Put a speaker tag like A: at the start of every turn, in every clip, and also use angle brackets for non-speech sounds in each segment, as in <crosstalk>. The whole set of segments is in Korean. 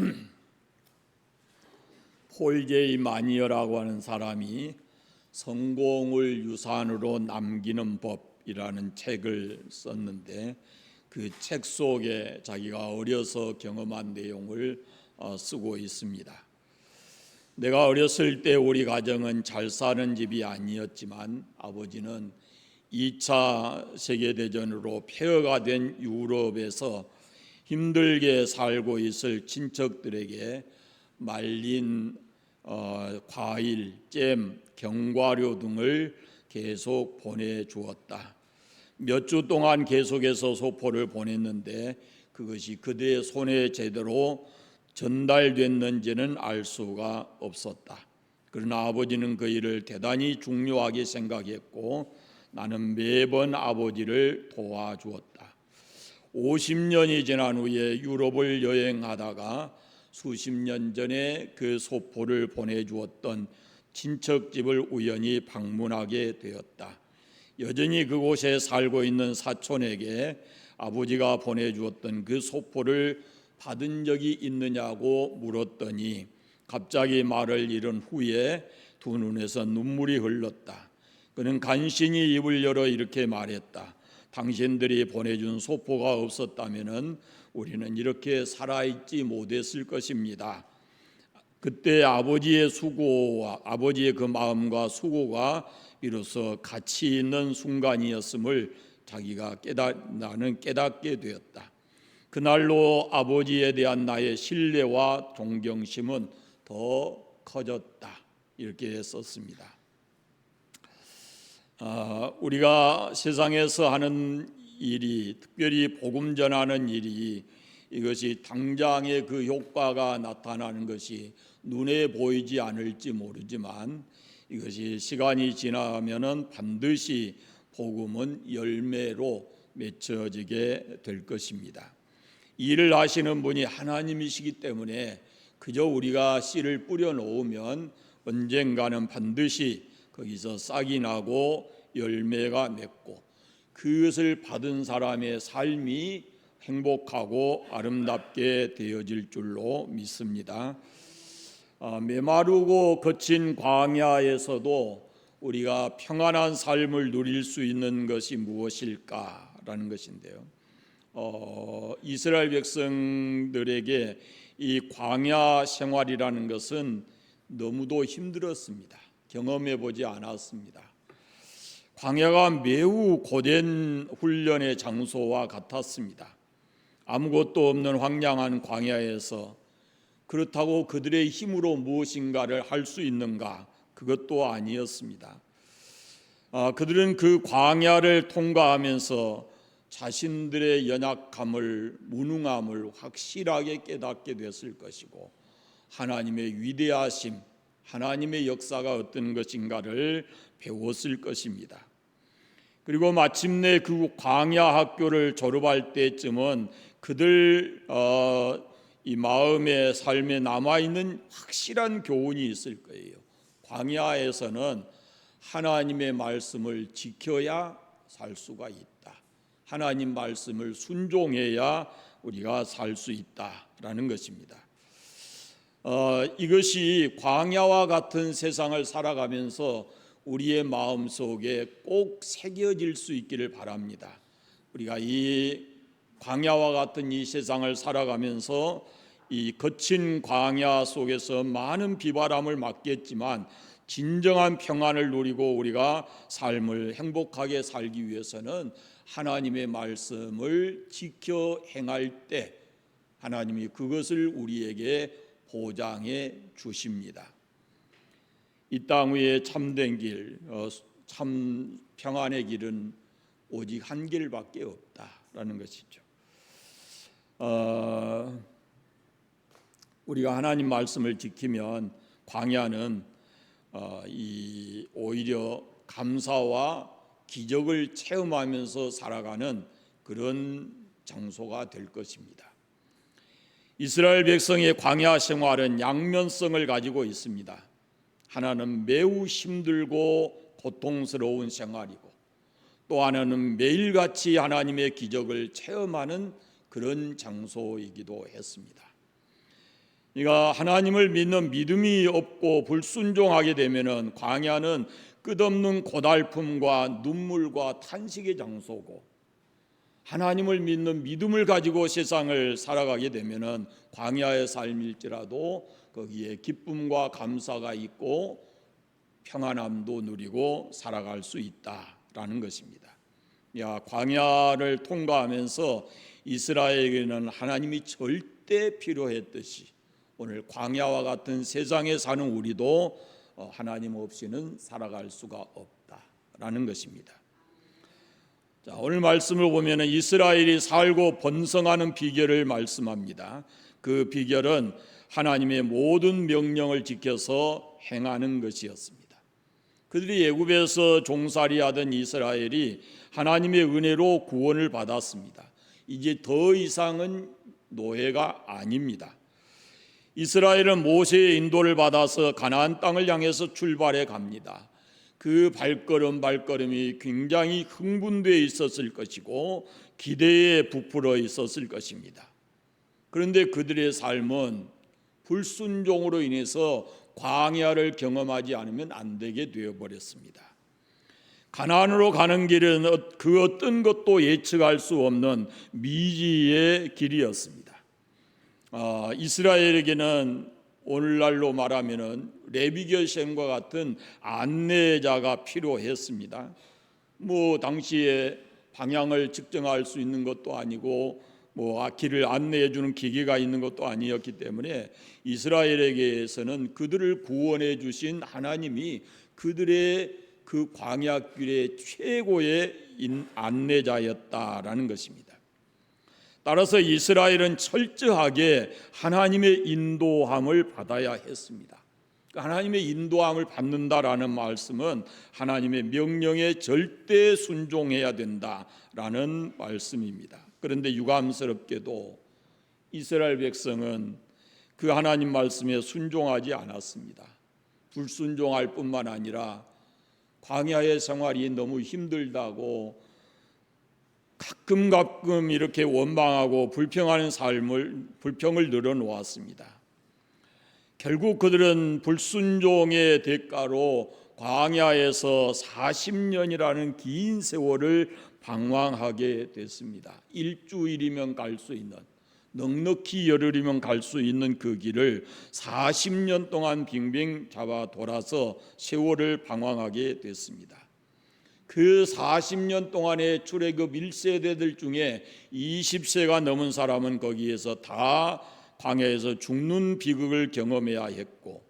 A: <clears throat> 폴 제이 마니어라고 하는 사람이 성공을 유산으로 남기는 법이라는 책을 썼는데 그 책 속에 자기가 어려서 경험한 내용을 어, 쓰고 있습니다. 내가 어렸을 때 우리 가정은 잘 사는 집이 아니었지만 아버지는 2차 세계대전으로 폐허가 된 유럽에서 힘들게 살고 있을 친척들에게 말린 어, 과일, 잼, 견과류 등을 계속 보내주었다. 몇 주 동안 계속해서 소포를 보냈는데 그것이 그대의 손에 제대로 전달됐는지는 알 수가 없었다. 그러나 아버지는 그 일을 대단히 중요하게 생각했고 나는 매번 아버지를 도와주었다. 50년이 지난 후에 유럽을 여행하다가 수십 년 전에 그 소포를 보내주었던 친척집을 우연히 방문하게 되었다. 여전히 그곳에 살고 있는 사촌에게 아버지가 보내주었던 그 소포를 받은 적이 있느냐고 물었더니 갑자기 말을 잃은 후에 두 눈에서 눈물이 흘렀다. 그는 간신히 입을 열어 이렇게 말했다. 당신들이 보내준 소포가 없었다면은 우리는 이렇게 살아있지 못했을 것입니다. 그때 아버지의 수고와 아버지의 그 마음과 수고가 비로소 가치 있는 순간이었음을 자기가 깨닫 나는 깨닫게 되었다. 그날로 아버지에 대한 나의 신뢰와 존경심은 더 커졌다. 이렇게 썼습니다. 아, 우리가 세상에서 하는 일이 특별히 복음 전하는 일이 이것이 당장의 그 효과가 나타나는 것이 눈에 보이지 않을지 모르지만 이것이 시간이 지나면은 반드시 복음은 열매로 맺혀지게 될 것입니다. 일을 하시는 분이 하나님이시기 때문에 그저 우리가 씨를 뿌려 놓으면 언젠가는 반드시 거기서 싹이 나고 열매가 맺고 그것을 받은 사람의 삶이 행복하고 아름답게 되어질 줄로 믿습니다. 아, 메마르고 거친 광야에서도 우리가 평안한 삶을 누릴 수 있는 것이 무엇일까라는 것인데요. 어, 이스라엘 백성들에게 이 광야 생활이라는 것은 너무도 힘들었습니다. 경험해 보지 않았습니다. 광야가 매우 고된 훈련의 장소와 같았습니다. 아무것도 없는 황량한 광야에서 그렇다고 그들의 힘으로 무엇인가를 할 수 있는가? 그것도 아니었습니다. 아, 그들은 그 광야를 통과하면서 자신들의 연약함을 무능함을 확실하게 깨닫게 됐을 것이고 하나님의 위대하심, 하나님의 역사가 어떤 것인가를 배웠을 것입니다. 그리고 마침내 그 광야 학교를 졸업할 때쯤은 그들 어, 이 마음의 삶에 남아 있는 확실한 교훈이 있을 거예요. 광야에서는 하나님의 말씀을 지켜야 살 수가 있다. 하나님 말씀을 순종해야 우리가 살 수 있다라는 것입니다. 어, 이것이 광야와 같은 세상을 살아가면서 우리의 마음 속에 꼭 새겨질 수 있기를 바랍니다. 우리가 이 광야와 같은 이 세상을 살아가면서 이 거친 광야 속에서 많은 비바람을 맞겠지만 진정한 평안을 누리고 우리가 삶을 행복하게 살기 위해서는 하나님의 말씀을 지켜 행할 때 하나님이 그것을 우리에게 보장해 주십니다. 이 땅 위에 참된 길, 어, 참 평안의 길은 오직 한 길밖에 없다라는 것이죠. 어, 우리가 하나님 말씀을 지키면 광야는 어, 이 오히려 감사와 기적을 체험하면서 살아가는 그런 장소가 될 것입니다. 이스라엘 백성의 광야 생활은 양면성을 가지고 있습니다. 하나는 매우 힘들고 고통스러운 생활이고 또 하나는 매일같이 하나님의 기적을 체험하는 그런 장소이기도 했습니다. 네가 하나님을 믿는 믿음이 없고 불순종하게 되면은 광야는 끝없는 고달픔과 눈물과 탄식의 장소고 하나님을 믿는 믿음을 가지고 세상을 살아가게 되면은 광야의 삶일지라도 거기에 기쁨과 감사가 있고 평안함도 누리고 살아갈 수 있다라는 것입니다. 야, 광야를 통과하면서 이스라엘에게는 하나님이 절대 필요했듯이 오늘 광야와 같은 세상에 사는 우리도 어, 하나님 없이는 살아갈 수가 없다라는 것입니다. 자, 오늘 말씀을 보면은 이스라엘이 살고 번성하는 비결을 말씀합니다. 그 비결은 하나님의 모든 명령을 지켜서 행하는 것이었습니다. 그들이 애굽에서 종살이하던 이스라엘이 하나님의 은혜로 구원을 받았습니다. 이제 더 이상은 노예가 아닙니다. 이스라엘은 모세의 인도를 받아서 가나안 땅을 향해서 출발해 갑니다. 그 발걸음 발걸음이 굉장히 흥분되어 있었을 것이고 기대에 부풀어 있었을 것입니다. 그런데 그들의 삶은 불순종으로 인해서 광야를 경험하지 않으면 안 되게 되어 버렸습니다. 가나안으로 가는 길은 어- 그 어떤 것도 예측할 수 없는 미지의 길이었습니다. 아, 이스라엘에게는 오늘날로 말하면은 레비결sem과 같은 안내자가 필요했습니다. 뭐 당시에 방향을 측정할 수 있는 것도 아니고 뭐 아, 길을 안내해 주는 기계가 있는 것도 아니었기 때문에 이스라엘에게서는 그들을 구원해 주신 하나님이 그들의 그 광야 길의 최고의 인- 안내자였다라는 것입니다. 따라서 이스라엘은 철저하게 하나님의 인도함을 받아야 했습니다. 그러니까 하나님의 인도함을 받는다라는 말씀은 하나님의 명령에 절대 순종해야 된다라는 말씀입니다. 그런데 유감스럽게도 이스라엘 백성은 그 하나님 말씀에 순종하지 않았습니다. 불순종할 뿐만 아니라 광야의 생활이 너무 힘들다고 가끔 가끔 이렇게 원망하고 불평하는 삶을 불평을 늘어놓았습니다. 결국 그들은 불순종의 대가로 광야에서 40년이라는 긴 세월을 방황하게 됐습니다. 일주일이면 갈 수 있는 넉넉히 열흘이면 갈 수 있는 그 길을 40년 동안 빙빙 잡아 돌아서 세월을 방황하게 됐습니다. 그 40년 동안의 출애굽 1세대들 중에 20세가 넘은 사람은 거기에서 다 광야에서 죽는 비극을 경험해야 했고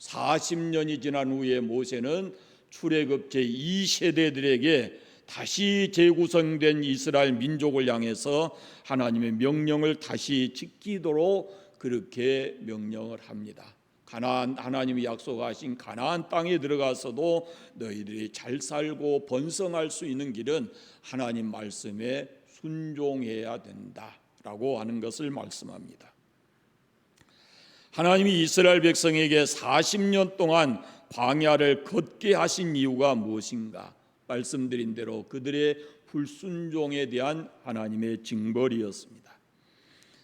A: 40년이 지난 후에 모세는 출애굽 제 2세대들에게 다시 재구성된 이스라엘 민족을 향해서 하나님의 명령을 다시 지키도록 그렇게 명령을 합니다. 가나안 하나님이 약속하신 가나안 땅에 들어가서도 너희들이 잘 살고 번성할 수 있는 길은 하나님 말씀에 순종해야 된다라고 하는 것을 말씀합니다. 하나님이 이스라엘 백성에게 40년 동안 광야를 걷게 하신 이유가 무엇인가? 말씀드린 대로 그들의 불순종에 대한 하나님의 징벌이었습니다.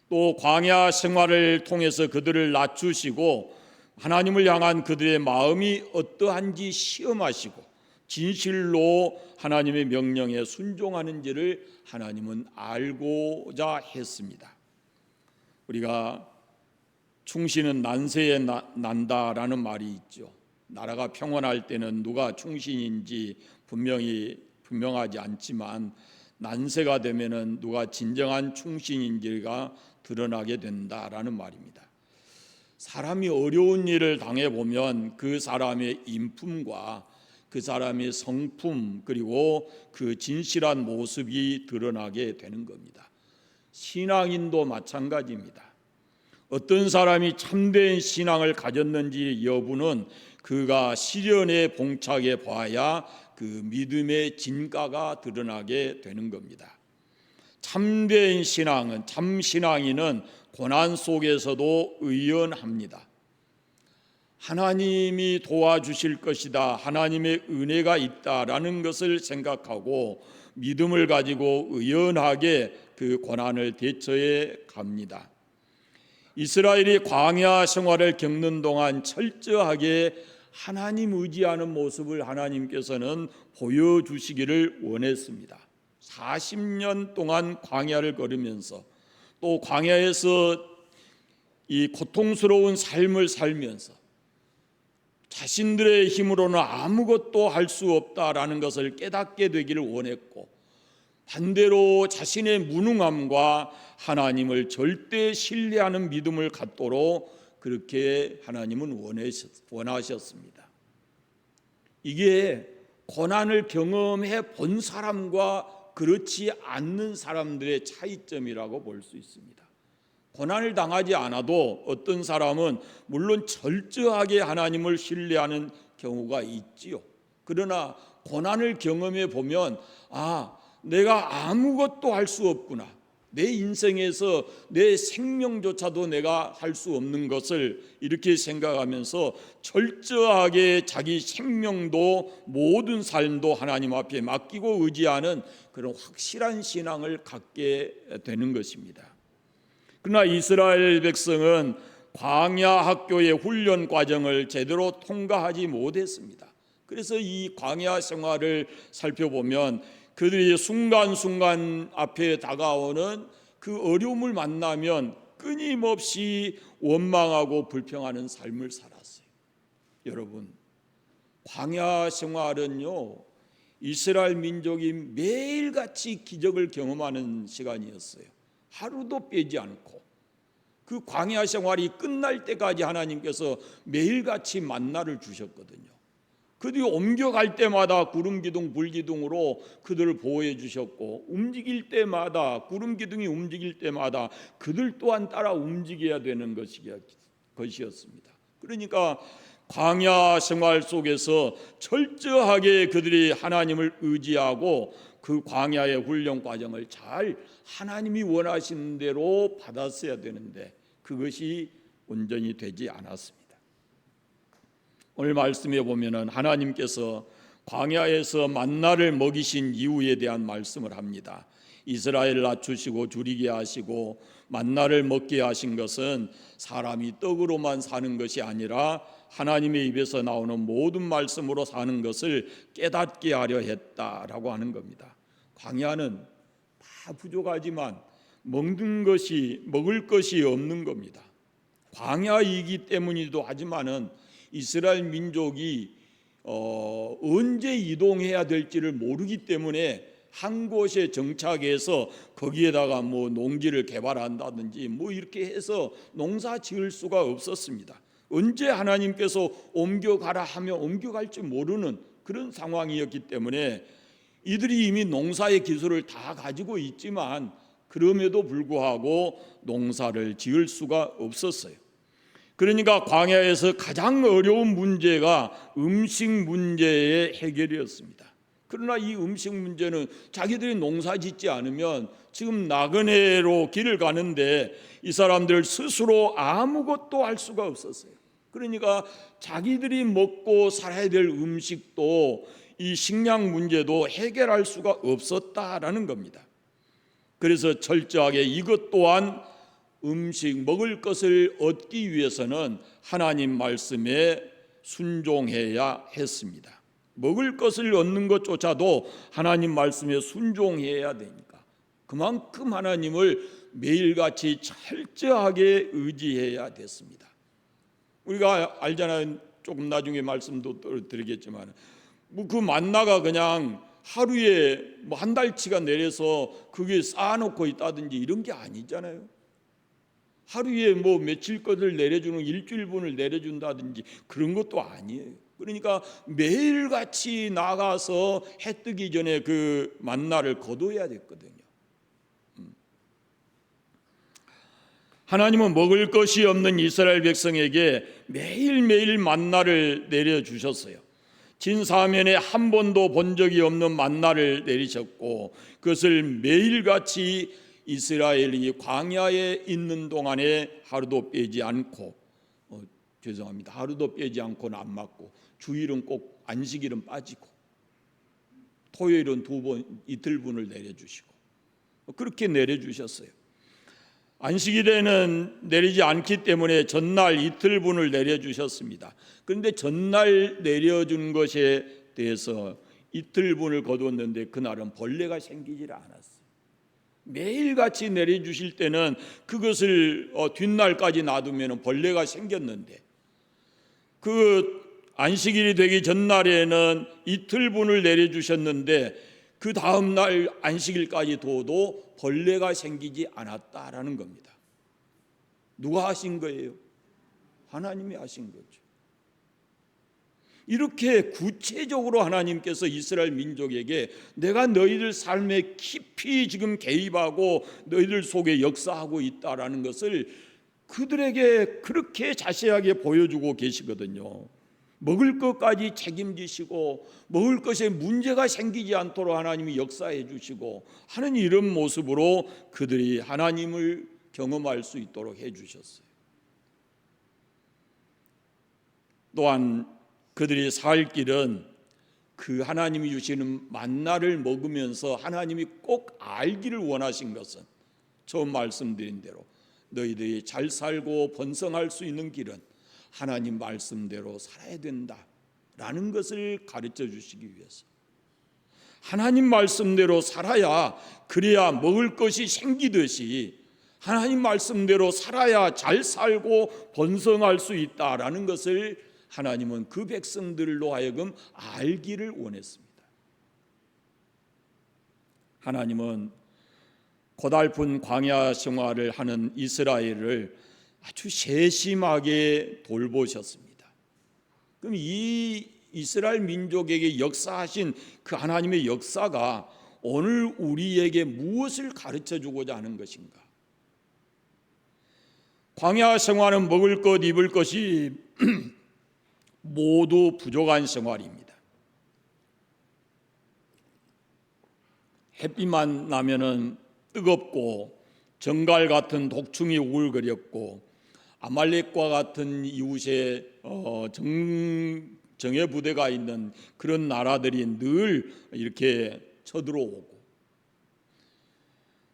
A: 또 광야 생활을 통해서 그들을 낮추시고 하나님을 향한 그들의 마음이 어떠한지 시험하시고 진실로 하나님의 명령에 순종하는지를 하나님은 알고자 했습니다. 우리가 충신은 난세에 나, 난다라는 말이 있죠. 나라가 평온할 때는 누가 충신인지 분명히 분명하지 않지만 난세가 되면은 누가 진정한 충신인지가 드러나게 된다라는 말입니다. 사람이 어려운 일을 당해 보면 그 사람의 인품과 그 사람의 성품 그리고 그 진실한 모습이 드러나게 되는 겁니다. 신앙인도 마찬가지입니다. 어떤 사람이 참된 신앙을 가졌는지 여부는 그가 시련에 봉착해 봐야 그 믿음의 진가가 드러나게 되는 겁니다. 참된 신앙은 참 신앙인은 고난 속에서도 의연합니다. 하나님이 도와주실 것이다. 하나님의 은혜가 있다라는 것을 생각하고 믿음을 가지고 의연하게 그 고난을 대처해 갑니다. 이스라엘이 광야 생활을 겪는 동안 철저하게 하나님 의지하는 모습을 하나님께서는 보여주시기를 원했습니다. 40년 동안 광야를 걸으면서 또 광야에서 이 고통스러운 삶을 살면서 자신들의 힘으로는 아무것도 할 수 없다라는 것을 깨닫게 되기를 원했고 반대로 자신의 무능함과 하나님을 절대 신뢰하는 믿음을 갖도록 그렇게 하나님은 원하셨습니다. 이게 고난을 경험해 본 사람과 그렇지 않는 사람들의 차이점이라고 볼 수 있습니다. 고난을 당하지 않아도 어떤 사람은 물론 철저하게 하나님을 신뢰하는 경우가 있지요. 그러나 고난을 경험해 보면 아, 내가 아무것도 할 수 없구나. 내 인생에서 내 생명조차도 내가 할 수 없는 것을 이렇게 생각하면서 철저하게 자기 생명도 모든 삶도 하나님 앞에 맡기고 의지하는 그런 확실한 신앙을 갖게 되는 것입니다. 그러나 이스라엘 백성은 광야 학교의 훈련 과정을 제대로 통과하지 못했습니다. 그래서 이 광야 생활을 살펴보면 그들이 순간순간 앞에 다가오는 그 어려움을 만나면 끊임없이 원망하고 불평하는 삶을 살았어요. 여러분, 광야 생활은요, 이스라엘 민족이 매일같이 기적을 경험하는 시간이었어요. 하루도 빼지 않고 그 광야 생활이 끝날 때까지 하나님께서 매일같이 만나를 주셨거든요. 그들이 옮겨갈 때마다 구름 기둥 불 기둥으로 그들을 보호해 주셨고 움직일 때마다 구름 기둥이 움직일 때마다 그들 또한 따라 움직여야 되는 것이었습니다. 그러니까 광야 생활 속에서 철저하게 그들이 하나님을 의지하고 그 광야의 훈련 과정을 잘 하나님이 원하시는 대로 받았어야 되는데 그것이 온전히 되지 않았습니다. 오늘 말씀에 보면은 하나님께서 광야에서 만나를 먹이신 이유에 대한 말씀을 합니다. 이스라엘 낮추시고 줄이게 하시고 만나를 먹게 하신 것은 사람이 떡으로만 사는 것이 아니라 하나님의 입에서 나오는 모든 말씀으로 사는 것을 깨닫게 하려 했다라고 하는 겁니다. 광야는 다 부족하지만 먹는 것이 먹을 것이 없는 겁니다. 광야이기 때문이기도 하지만은 이스라엘 민족이 어, 언제 이동해야 될지를 모르기 때문에 한 곳에 정착해서 거기에다가 뭐 농지를 개발한다든지 뭐 이렇게 해서 농사 지을 수가 없었습니다. 언제 하나님께서 옮겨가라 하면 옮겨갈지 모르는 그런 상황이었기 때문에 이들이 이미 농사의 기술을 다 가지고 있지만 그럼에도 불구하고 농사를 지을 수가 없었어요. 그러니까 광야에서 가장 어려운 문제가 음식 문제의 해결이었습니다. 그러나 이 음식 문제는 자기들이 농사 짓지 않으면 지금 나그네로 길을 가는데 이 사람들 스스로 아무것도 할 수가 없었어요. 그러니까 자기들이 먹고 살아야 될 음식도 이 식량 문제도 해결할 수가 없었다라는 겁니다. 그래서 철저하게 이것 또한 음식 먹을 것을 얻기 위해서는 하나님 말씀에 순종해야 했습니다. 먹을 것을 얻는 것조차도 하나님 말씀에 순종해야 되니까 그만큼 하나님을 매일같이 철저하게 의지해야 됐습니다. 우리가 알잖아요. 조금 나중에 말씀도 드리겠지만 뭐그 만나가 그냥 하루에 뭐 한 달치가 내려서 그게 쌓아놓고 있다든지 이런 게 아니잖아요. 하루에 뭐 며칠 것을 내려주는 일주일분을 내려준다든지 그런 것도 아니에요. 그러니까 매일같이 나가서 해 뜨기 전에 그 만나를 거둬야 됐거든요. 음. 하나님은 먹을 것이 없는 이스라엘 백성에게 매일매일 만나를 내려 주셨어요. 진사면에 한 번도 본 적이 없는 만나를 내리셨고 그것을 매일같이 이스라엘이 광야에 있는 동안에 하루도 빼지 않고 어, 죄송합니다. 하루도 빼지 않고는 안 맞고 주일은 꼭 안식일은 빠지고 토요일은 두 번 이틀분을 내려주시고 그렇게 내려주셨어요. 안식일에는 내리지 않기 때문에 전날 이틀분을 내려주셨습니다. 그런데 전날 내려준 것에 대해서 이틀분을 거두었는데 그날은 벌레가 생기질 않았어요. 매일같이 내려주실 때는 그것을 어, 뒷날까지 놔두면 벌레가 생겼는데 그 안식일이 되기 전날에는 이틀분을 내려주셨는데 그 다음 날 안식일까지 둬도 벌레가 생기지 않았다라는 겁니다. 누가 하신 거예요? 하나님이 하신 거죠. 이렇게 구체적으로 하나님께서 이스라엘 민족에게 내가 너희들 삶에 깊이 지금 개입하고 너희들 속에 역사하고 있다라는 것을 그들에게 그렇게 자세하게 보여주고 계시거든요. 먹을 것까지 책임지시고 먹을 것에 문제가 생기지 않도록 하나님이 역사해 주시고 하는 이런 모습으로 그들이 하나님을 경험할 수 있도록 해 주셨어요. 또한 그들이 살 길은 그 하나님이 주시는 만나를 먹으면서 하나님이 꼭 알기를 원하신 것은 처음 말씀드린 대로 너희들이 잘 살고 번성할 수 있는 길은 하나님 말씀대로 살아야 된다 라는 것을 가르쳐 주시기 위해서. 하나님 말씀대로 살아야 그래야 먹을 것이 생기듯이 하나님 말씀대로 살아야 잘 살고 번성할 수 있다라는 것을 하나님은 그 백성들로 하여금 알기를 원했습니다. 하나님은 고달픈 광야 생활을 하는 이스라엘을 아주 세심하게 돌보셨습니다. 그럼 이 이스라엘 민족에게 역사하신 그 하나님의 역사가 오늘 우리에게 무엇을 가르쳐 주고자 하는 것인가? 광야 생활은 먹을 것, 입을 것이 <clears throat> 모두 부족한 생활입니다. 햇빛만 나면은 뜨겁고 정갈 같은 독충이 우글거렸고 아말렉과 같은 이웃의 어, 정, 정예 부대가 있는 그런 나라들이 늘 이렇게 쳐들어오고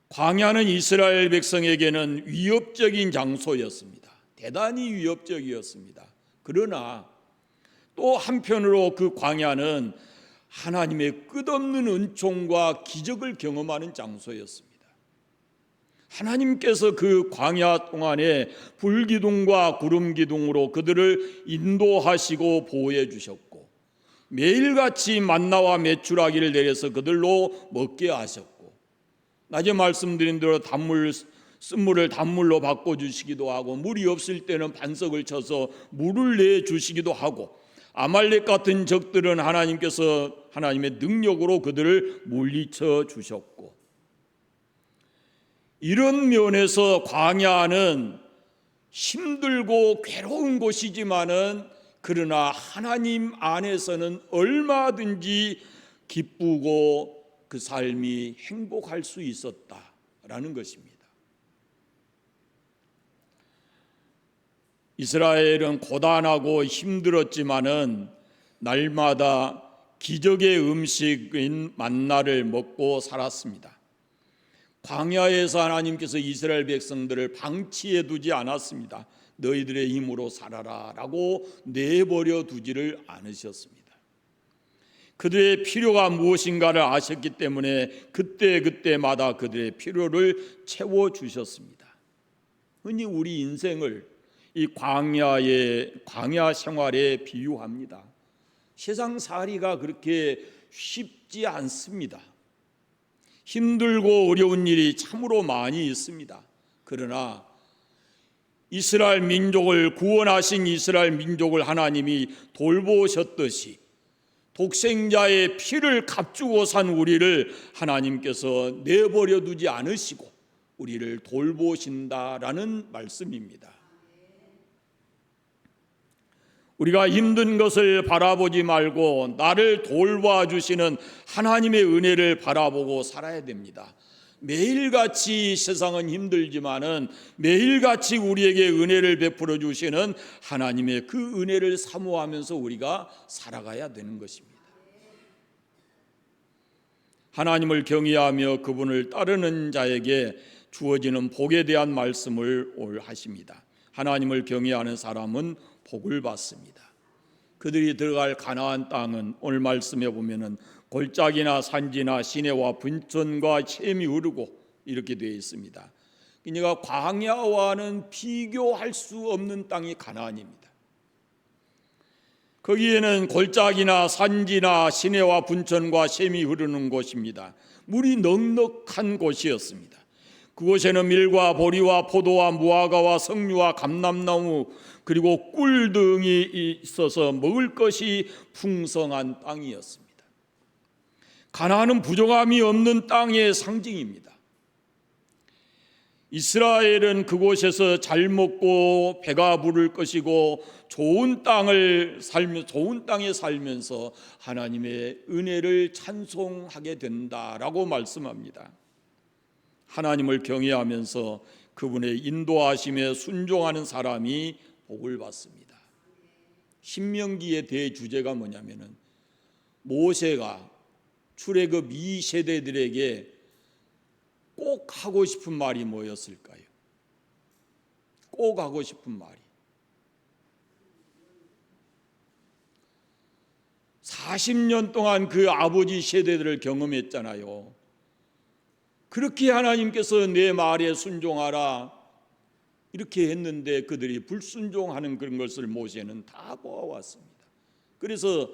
A: 광야는 이스라엘 백성에게는 위협적인 장소였습니다. 대단히 위협적이었습니다. 그러나 또 한편으로 그 광야는 하나님의 끝없는 은총과 기적을 경험하는 장소였습니다. 하나님께서 그 광야 동안에 불기둥과 구름기둥으로 그들을 인도하시고 보호해 주셨고 매일같이 만나와 메추라기를 내려서 그들로 먹게 하셨고 낮에 말씀드린 대로 단물 쓴물을 단물로 바꿔 주시기도 하고 물이 없을 때는 반석을 쳐서 물을 내 주시기도 하고 아말렉 같은 적들은 하나님께서 하나님의 능력으로 그들을 물리쳐 주셨고 이런 면에서 광야는 힘들고 괴로운 곳이지만은 그러나 하나님 안에서는 얼마든지 기쁘고 그 삶이 행복할 수 있었다라는 것입니다. 이스라엘은 고단하고 힘들었지만은 날마다 기적의 음식인 만나를 먹고 살았습니다. 광야에서 하나님께서 이스라엘 백성들을 방치해 두지 않았습니다. 너희들의 힘으로 살아라라고 내버려 두지를 않으셨습니다. 그들의 필요가 무엇인가를 아셨기 때문에 그때 그때마다 그들의 필요를 채워 주셨습니다. 흔히 우리 인생을 이 광야의 광야 생활에 비유합니다. 세상 살이가 그렇게 쉽지 않습니다. 힘들고 어려운 일이 참으로 많이 있습니다. 그러나 이스라엘 민족을 구원하신 이스라엘 민족을 하나님이 돌보셨듯이 독생자의 피를 값주고 산 우리를 하나님께서 내버려 두지 않으시고 우리를 돌보신다라는 말씀입니다. 우리가 힘든 것을 바라보지 말고 나를 돌봐 주시는 하나님의 은혜를 바라보고 살아야 됩니다. 매일같이 세상은 힘들지만은 매일같이 우리에게 은혜를 베풀어 주시는 하나님의 그 은혜를 사모하면서 우리가 살아가야 되는 것입니다. 하나님을 경외하며 그분을 따르는 자에게 주어지는 복에 대한 말씀을 올 하십니다. 하나님을 경외하는 사람은 복을 받습니다. 그들이 들어갈 가나안 땅은 오늘 말씀해 보면은 골짜기나 산지나 시내와 분천과 샘이 흐르고 이렇게 되어 있습니다. 그러니까 광야와는 비교할 수 없는 땅이 가나안입니다. 거기에는 골짜기나 산지나 시내와 분천과 샘이 흐르는 곳입니다. 물이 넉넉한 곳이었습니다. 그곳에는 밀과 보리와 포도와 무화과와 석류와 감람나무 그리고 꿀 등이 있어서 먹을 것이 풍성한 땅이었습니다. 가나안은 부족함이 없는 땅의 상징입니다. 이스라엘은 그곳에서 잘 먹고 배가 부를 것이고 좋은 땅을 살며 좋은 땅에 살면서 하나님의 은혜를 찬송하게 된다라고 말씀합니다. 하나님을 경외하면서 그분의 인도하심에 순종하는 사람이 복을 받습니다. 신명기의 대주제가 뭐냐면은 모세가 출애굽 이 세대들에게 꼭 하고 싶은 말이 뭐였을까요? 꼭 하고 싶은 말이 40년 동안 그 아버지 세대들을 경험했잖아요. 그렇게 하나님께서 내 말에 순종하라 이렇게 했는데 그들이 불순종하는 그런 것을 모세는 다 보아왔습니다. 그래서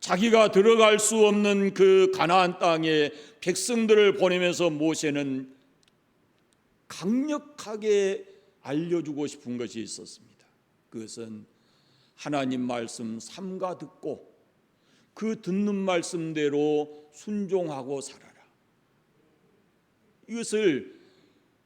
A: 자기가 들어갈 수 없는 그 가나안 땅에 백성들을 보내면서 모세는 강력하게 알려주고 싶은 것이 있었습니다. 그것은 하나님 말씀 삼가 듣고 그 듣는 말씀대로 순종하고 살아라. 이것을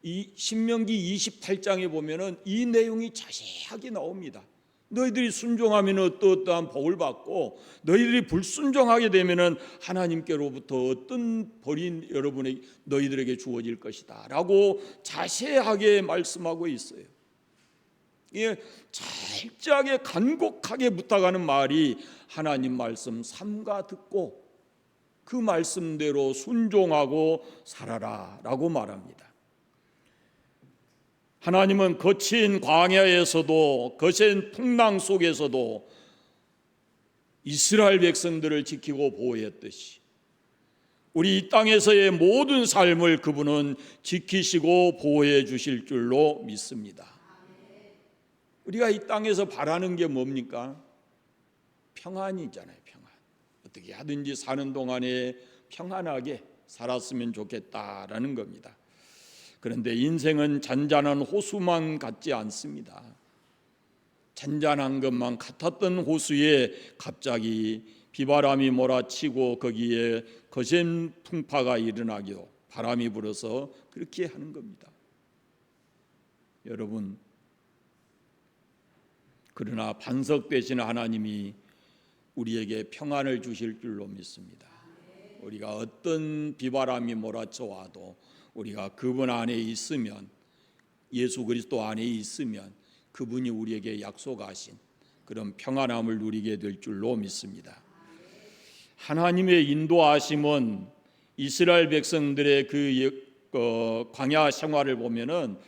A: 이 신명기 28장에 보면은 이 내용이 자세하게 나옵니다. 너희들이 순종하면 어떠어떠한 복을 받고 너희들이 불순종하게 되면은 하나님께로부터 어떤 벌이 여러분의 너희들에게 주어질 것이다라고 자세하게 말씀하고 있어요. 이게 철저하게 간곡하게 부탁하는 말이 하나님 말씀 삼가 듣고 그 말씀대로 순종하고 살아라라고 말합니다. 하나님은 거친 광야에서도 거센 풍랑 속에서도 이스라엘 백성들을 지키고 보호했듯이 우리 이 땅에서의 모든 삶을 그분은 지키시고 보호해 주실 줄로 믿습니다. 우리가 이 땅에서 바라는 게 뭡니까? 평안이잖아요, 평안. 어떻게 하든지 사는 동안에 평안하게 살았으면 좋겠다라는 겁니다. 그런데 인생은 잔잔한 호수만 같지 않습니다. 잔잔한 것만 같았던 호수에 갑자기 비바람이 몰아치고 거기에 거센 풍파가 일어나기도 바람이 불어서 그렇게 하는 겁니다. 여러분 그러나 반석 되신 하나님이 우리에게 평안을 주실 줄로 믿습니다. 우리가 어떤 비바람이 몰아쳐 와도 우리가 그분 안에 있으면 예수 그리스도 안에 있으면 그분이 우리에게 약속하신 그런 평안함을 누리게 될 줄로 믿습니다. 하나님의 인도하심은 이스라엘 백성들의 그 어, 광야 생활을 보면은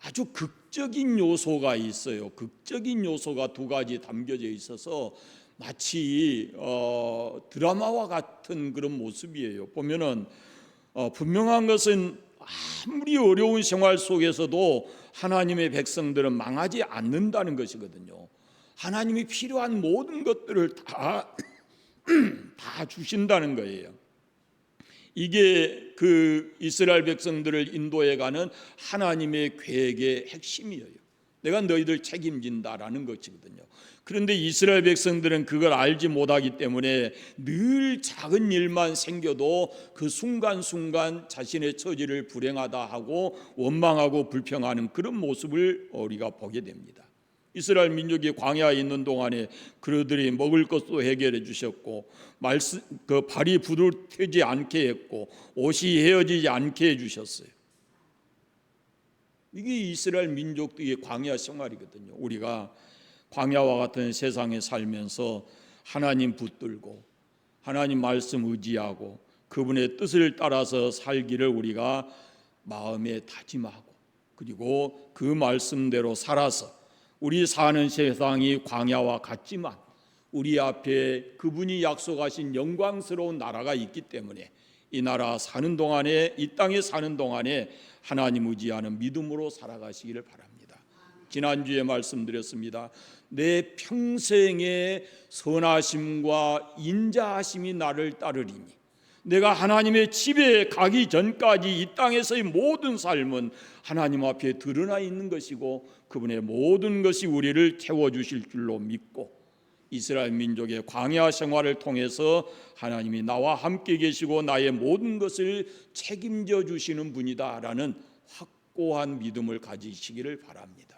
A: 아주 극적인 요소가 있어요. 극적인 요소가 두 가지 담겨져 있어서 마치 어, 드라마와 같은 그런 모습이에요. 보면은 어, 분명한 것은 아무리 어려운 생활 속에서도 하나님의 백성들은 망하지 않는다는 것이거든요. 하나님이 필요한 모든 것들을 다, <clears throat> 다 주신다는 거예요. 이게 그 이스라엘 백성들을 인도해 가는 하나님의 계획의 핵심이에요. 내가 너희들 책임진다라는 것이거든요. 그런데 이스라엘 백성들은 그걸 알지 못하기 때문에 늘 작은 일만 생겨도 그 순간순간 자신의 처지를 불행하다 하고 원망하고 불평하는 그런 모습을 우리가 보게 됩니다. 이스라엘 민족이 광야에 있는 동안에 그들이 먹을 것도 해결해 주셨고 말씀 그 발이 부들뜨지 않게 했고 옷이 헤어지지 않게 해 주셨어요. 이게 이스라엘 민족들의 광야 생활이거든요. 우리가 광야와 같은 세상에 살면서 하나님 붙들고 하나님 말씀 의지하고 그분의 뜻을 따라서 살기를 우리가 마음에 다짐하고 그리고 그 말씀대로 살아서 우리 사는 세상이 광야와 같지만 우리 앞에 그분이 약속하신 영광스러운 나라가 있기 때문에 이 나라 사는 동안에 이 땅에 사는 동안에 하나님 의지하는 믿음으로 살아가시기를 바랍니다. 지난주에 말씀드렸습니다. 내 평생의 선하심과 인자하심이 나를 따르리니 내가 하나님의 집에 가기 전까지 이 땅에서의 모든 삶은 하나님 앞에 드러나 있는 것이고 그분의 모든 것이 우리를 채워 주실 줄로 믿고 이스라엘 민족의 광야 생활을 통해서 하나님이 나와 함께 계시고 나의 모든 것을 책임져 주시는 분이다라는 확고한 믿음을 가지시기를 바랍니다.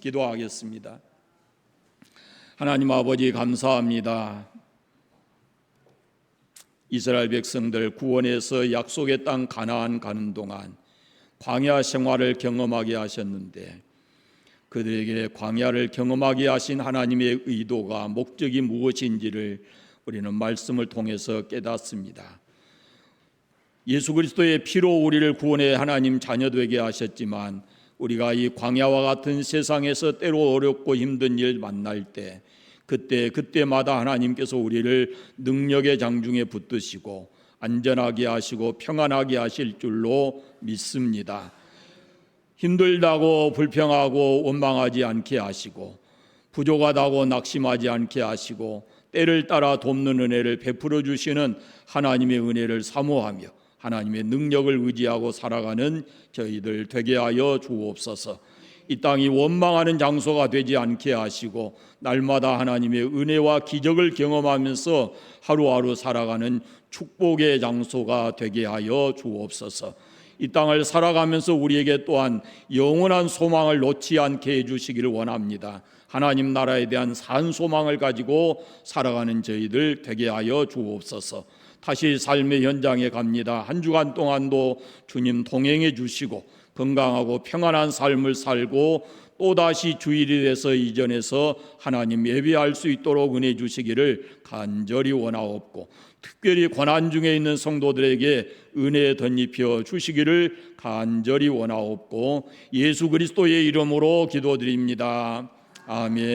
A: 기도하겠습니다. 하나님 아버지 감사합니다. 이스라엘 백성들 구원해서 약속의 땅 가나안 가는 동안 광야 생활을 경험하게 하셨는데 그들에게 광야를 경험하게 하신 하나님의 의도가 목적이 무엇인지를 우리는 말씀을 통해서 깨닫습니다. 예수 그리스도의 피로 우리를 구원해 하나님 자녀 되게 하셨지만 우리가 이 광야와 같은 세상에서 때로 어렵고 힘든 일 만날 때 그때 그때마다 하나님께서 우리를 능력의 장중에 붙드시고 안전하게 하시고 평안하게 하실 줄로 믿습니다. 힘들다고 불평하고 원망하지 않게 하시고 부족하다고 낙심하지 않게 하시고 때를 따라 돕는 은혜를 베풀어 주시는 하나님의 은혜를 사모하며 하나님의 능력을 의지하고 살아가는 저희들 되게 하여 주옵소서. 이 땅이 원망하는 장소가 되지 않게 하시고 날마다 하나님의 은혜와 기적을 경험하면서 하루하루 살아가는 축복의 장소가 되게 하여 주옵소서. 이 땅을 살아가면서 우리에게 또한 영원한 소망을 놓지 않게 해주시기를 원합니다. 하나님 나라에 대한 산 소망을 가지고 살아가는 저희들 되게 하여 주옵소서. 다시 삶의 현장에 갑니다. 한 주간 동안도 주님 동행해 주시고 건강하고 평안한 삶을 살고 또다시 주일이 돼서 이전에서 하나님 예배할 수 있도록 은혜 주시기를 간절히 원하옵고 특별히 고난 중에 있는 성도들에게 은혜 덧입혀 주시기를 간절히 원하옵고 예수 그리스도의 이름으로 기도드립니다. 아멘.